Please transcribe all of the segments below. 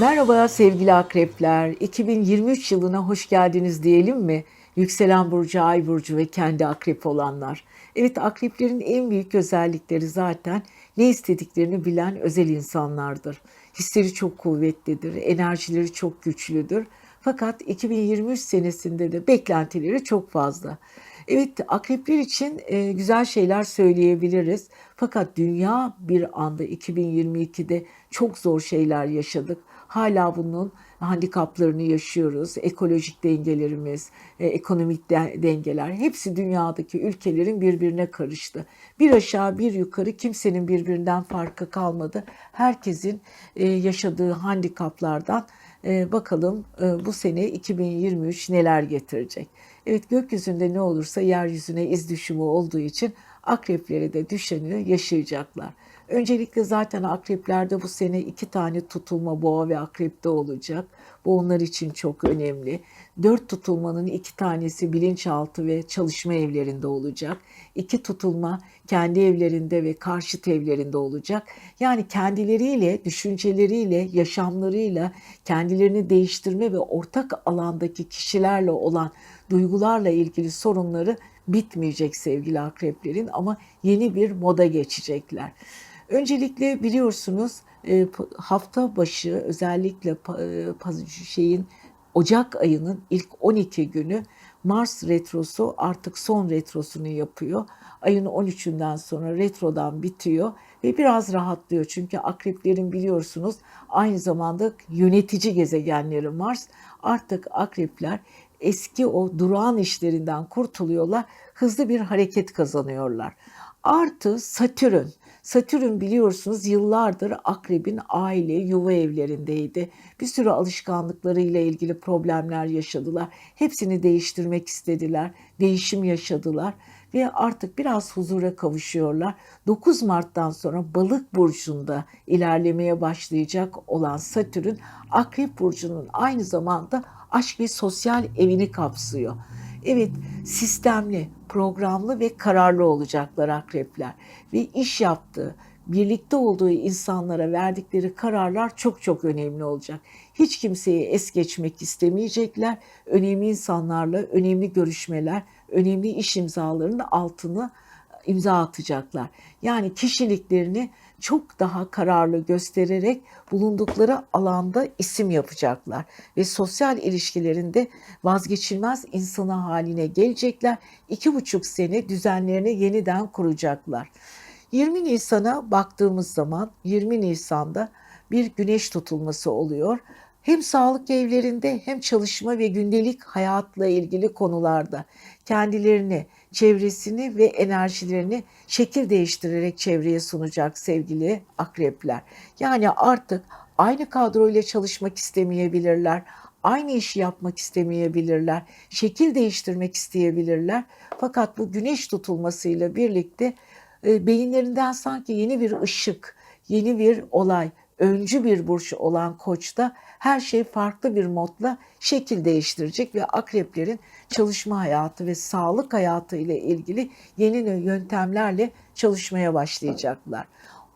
Merhaba sevgili akrepler. 2023 yılına hoş geldiniz diyelim mi? Yükselen burcu, ay burcu ve kendi akrep olanlar. Evet akreplerin en büyük özellikleri zaten ne istediklerini bilen özel insanlardır. Hisleri çok kuvvetlidir, enerjileri çok güçlüdür. Fakat 2023 senesinde de beklentileri çok fazla. Evet akrepler için e, güzel şeyler söyleyebiliriz. Fakat dünya bir anda 2022'de çok zor şeyler yaşadık. Hala bunun handikaplarını yaşıyoruz. Ekolojik dengelerimiz, e, ekonomik de- dengeler hepsi dünyadaki ülkelerin birbirine karıştı. Bir aşağı bir yukarı kimsenin birbirinden farkı kalmadı. Herkesin e, yaşadığı handikaplardan e, bakalım bu sene 2023 neler getirecek. Evet gökyüzünde ne olursa yeryüzüne iz düşümü olduğu için akrepleri de düşeni yaşayacaklar. Öncelikle zaten akreplerde bu sene iki tane tutulma boğa ve akrepte olacak. Bu onlar için çok önemli. Dört tutulmanın iki tanesi bilinçaltı ve çalışma evlerinde olacak. İki tutulma kendi evlerinde ve karşıt evlerinde olacak. Yani kendileriyle, düşünceleriyle, yaşamlarıyla kendilerini değiştirme ve ortak alandaki kişilerle olan duygularla ilgili sorunları bitmeyecek sevgili akreplerin ama yeni bir moda geçecekler. Öncelikle biliyorsunuz e, hafta başı özellikle e, şeyin Ocak ayının ilk 12 günü Mars retrosu artık son retrosunu yapıyor. Ayın 13'ünden sonra retrodan bitiyor ve biraz rahatlıyor. Çünkü akreplerin biliyorsunuz aynı zamanda yönetici gezegenleri Mars. Artık akrepler eski o durağan işlerinden kurtuluyorlar. Hızlı bir hareket kazanıyorlar. Artı Satürn. Satürn biliyorsunuz yıllardır akrebin aile, yuva evlerindeydi. Bir sürü alışkanlıklarıyla ilgili problemler yaşadılar. Hepsini değiştirmek istediler. Değişim yaşadılar ve artık biraz huzura kavuşuyorlar. 9 Mart'tan sonra Balık burcunda ilerlemeye başlayacak olan Satürn Akrep burcunun aynı zamanda aşk ve sosyal evini kapsıyor. Evet, sistemli, programlı ve kararlı olacaklar akrepler ve iş yaptığı, birlikte olduğu insanlara verdikleri kararlar çok çok önemli olacak. Hiç kimseyi es geçmek istemeyecekler. Önemli insanlarla önemli görüşmeler, önemli iş imzalarının altını imza atacaklar. Yani kişiliklerini çok daha kararlı göstererek bulundukları alanda isim yapacaklar ve sosyal ilişkilerinde vazgeçilmez insana haline gelecekler. İki buçuk sene düzenlerini yeniden kuracaklar. 20 Nisan'a baktığımız zaman 20 Nisan'da bir güneş tutulması oluyor. Hem sağlık evlerinde hem çalışma ve gündelik hayatla ilgili konularda kendilerini, çevresini ve enerjilerini şekil değiştirerek çevreye sunacak sevgili akrepler. Yani artık aynı kadroyla çalışmak istemeyebilirler. Aynı işi yapmak istemeyebilirler. Şekil değiştirmek isteyebilirler. Fakat bu güneş tutulmasıyla birlikte e, beyinlerinden sanki yeni bir ışık, yeni bir olay, öncü bir burç olan koçta her şey farklı bir modla şekil değiştirecek ve akreplerin çalışma hayatı ve sağlık hayatı ile ilgili yeni yöntemlerle çalışmaya başlayacaklar.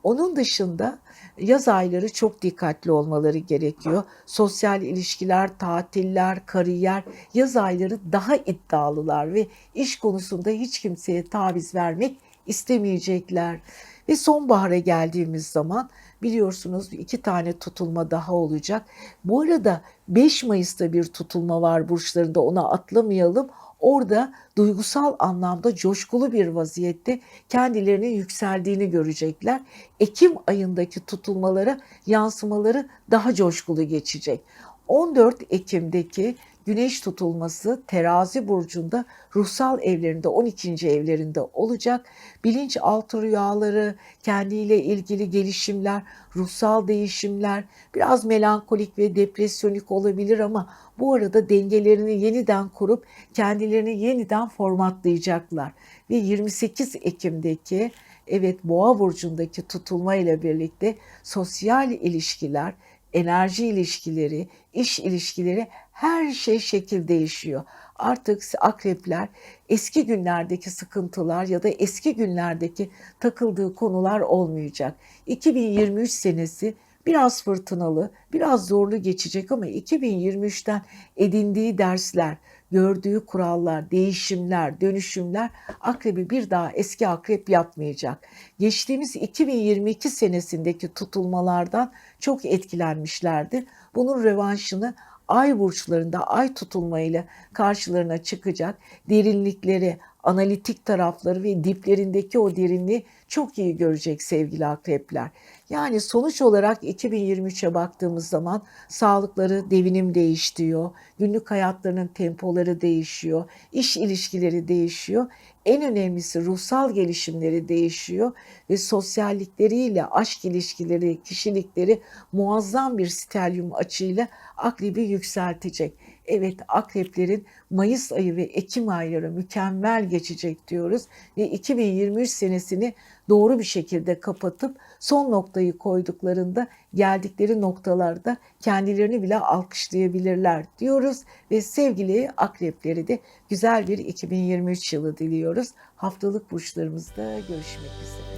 Onun dışında yaz ayları çok dikkatli olmaları gerekiyor. Sosyal ilişkiler, tatiller, kariyer, yaz ayları daha iddialılar ve iş konusunda hiç kimseye taviz vermek istemeyecekler. Ve sonbahara geldiğimiz zaman biliyorsunuz iki tane tutulma daha olacak. Bu arada 5 Mayıs'ta bir tutulma var burçlarında ona atlamayalım. Orada duygusal anlamda coşkulu bir vaziyette kendilerinin yükseldiğini görecekler. Ekim ayındaki tutulmalara yansımaları daha coşkulu geçecek. 14 Ekim'deki güneş tutulması terazi burcunda ruhsal evlerinde 12. evlerinde olacak. Bilinçaltı rüyaları, kendiyle ilgili gelişimler, ruhsal değişimler, biraz melankolik ve depresyonik olabilir ama bu arada dengelerini yeniden kurup kendilerini yeniden formatlayacaklar. Ve 28 Ekim'deki evet Boğa burcundaki tutulma ile birlikte sosyal ilişkiler, enerji ilişkileri, iş ilişkileri her şey şekil değişiyor. Artık akrepler eski günlerdeki sıkıntılar ya da eski günlerdeki takıldığı konular olmayacak. 2023 senesi biraz fırtınalı, biraz zorlu geçecek ama 2023'ten edindiği dersler, gördüğü kurallar, değişimler, dönüşümler akrebi bir daha eski akrep yapmayacak. Geçtiğimiz 2022 senesindeki tutulmalardan çok etkilenmişlerdi. Bunun revanşını ay burçlarında ay tutulmayla karşılarına çıkacak derinlikleri, analitik tarafları ve diplerindeki o derinliği çok iyi görecek sevgili akrepler. Yani sonuç olarak 2023'e baktığımız zaman sağlıkları devinim değiştiriyor, günlük hayatlarının tempoları değişiyor, iş ilişkileri değişiyor. En önemlisi ruhsal gelişimleri değişiyor ve sosyallikleriyle aşk ilişkileri, kişilikleri muazzam bir stelyum açıyla akrebi yükseltecek. Evet akreplerin Mayıs ayı ve Ekim ayları mükemmel geçecek diyoruz ve 2023 senesini doğru bir şekilde kapatıp son noktayı koyduklarında geldikleri noktalarda kendilerini bile alkışlayabilirler diyoruz ve sevgili akrepleri de güzel bir 2023 yılı diliyoruz. Haftalık burçlarımızda görüşmek üzere.